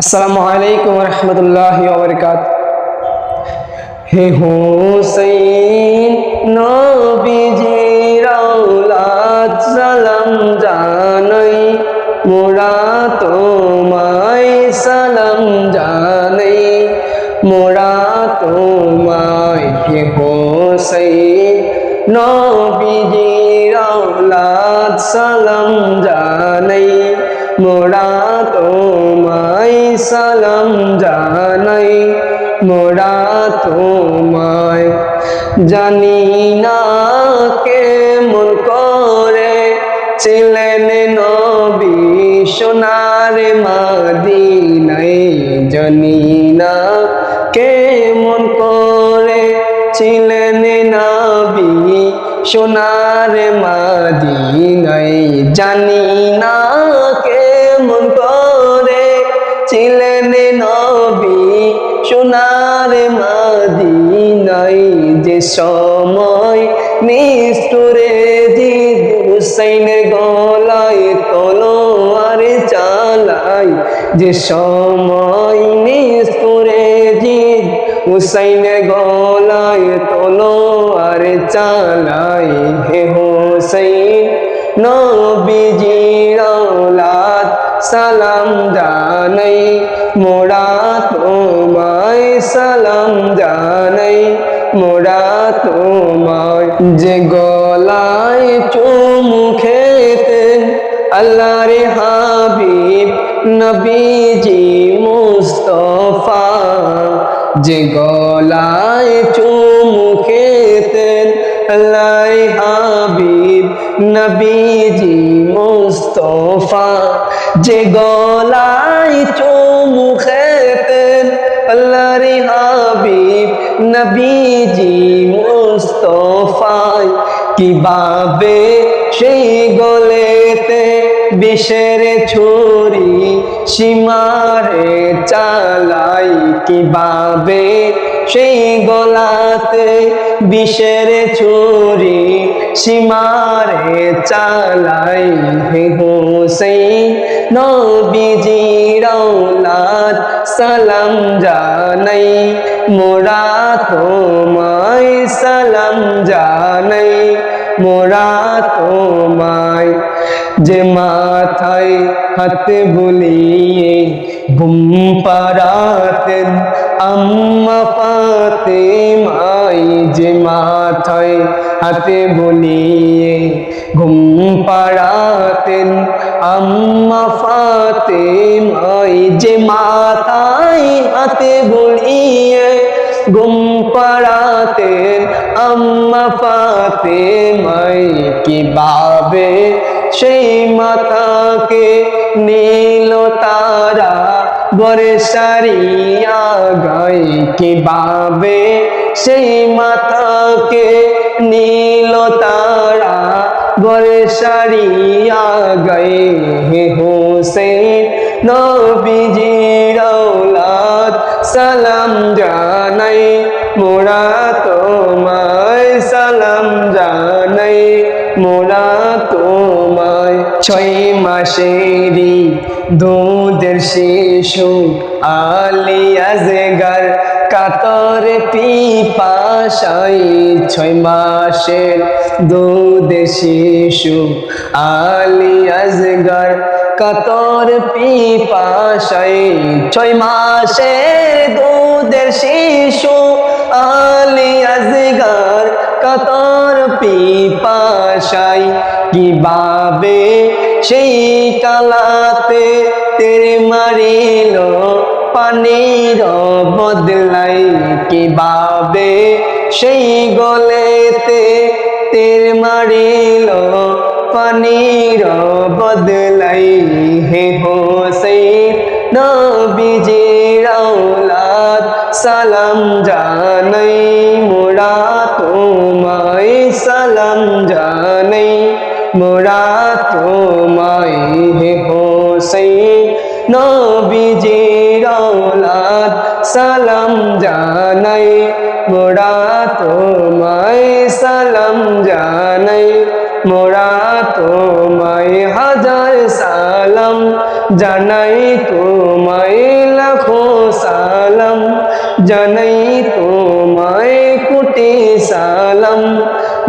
আসসালামু আলাইকুম রহমতুল্লাহ বরকাত হে হোসেন নবীজি রাউলাত সালাম জানাই। মোরা তোমায় সালাম জানাই। মোরা তোমায় হে হোসেন নবীজি রাউলাত সালাম জানাই। মোরা তোমায় সালাম জানাই, মোরা তোমায় জানি না কেমন করে। ছিলেন নবী সোনার মাদিনাই জানি না কেমন করে। ছিলেন নবী সোনার মাদিনাই জানি না কেমন করে ছিলেন নবী, সোনার মাদিনাই যে সময় নিষ্ঠুরে জিদ হুসাইনের গলায় তলোয়ার চালাই যে সময় নিষ্ঠুরে জিদ হুসাইনের গলায় তলোয়ার চালাই হে হোসাইন নবীজি সালাম জানাই, মোরা তোমায় সালাম জানাই, মোরা তোমায় যে গলায় চুমু খেতেন আল্লাহর হাবিব নবীজি মুস্তফা, যে গলায় চুমু খেতেন আল্লাহ হাবিব নবীজি মুস্তফা। যে গলায় চুমু খেতেন আল্লাহর হাবিব, নবীজি মুস্তফায়। কীভাবে সেই গলেতে বিষের ছুরি, সীমারে চালাই, কীভাবে সেই গলাতে বিষের ছুরি সীমারে চালাই হে হোসেন নবীজি রাউলাদ সালাম জানাই, মোরা তোমায় সালাম জানাই, মোরা তোমায় যে মাথায় হাত বুলিয়ে ঘুম পারাতেন আম্মা পাতে মাই যে মাথায় হাতে বুলিয়ে ঘুম পাড়াতেন। আম্মা ফাতে মাই যে মাথায় হাতে বুলিয়ে ঘুম পাড়াতেন। আম্মা ফাতে মাই কীভাবে সেই মাতাকে নীল তারা? গরে সারিয়া গাই কীভাবে সেই মাতাকে নীল তারা গরে সারিয়া গাই হে হোসেন। নবীজি রাউলাদ সালাম জানাই, মোরা তোমায় সালাম জানাই, মোরা তোমায় ছয় মাসেরই দুধের শিশু আলিয়াজগার কাতর পিপাশাই ছয় মাসের দুধের শিশু আলিয়াজগার কাতর পিপাশাই ছয় মাসের দুধের শিশু আলিয়াজগার পিপাশাই কীভাবে সেই কালাতে তেরে মারিল পানির বদলাই? কীভাবে সেই গলেতে তের মারিল পানির বদলাই? হে হোসেন নবীজি রাউলাদ সালাম জানাই তোমায় হে হোসেন নবীজি রাউলাদ সালাম জানাই, মোরা তোমায় সালাম জানাই, মোরা তোমায় হাজার সালাম জানাই, তোমায় জানাই, তোমায় কোটি সালাম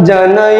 জানাই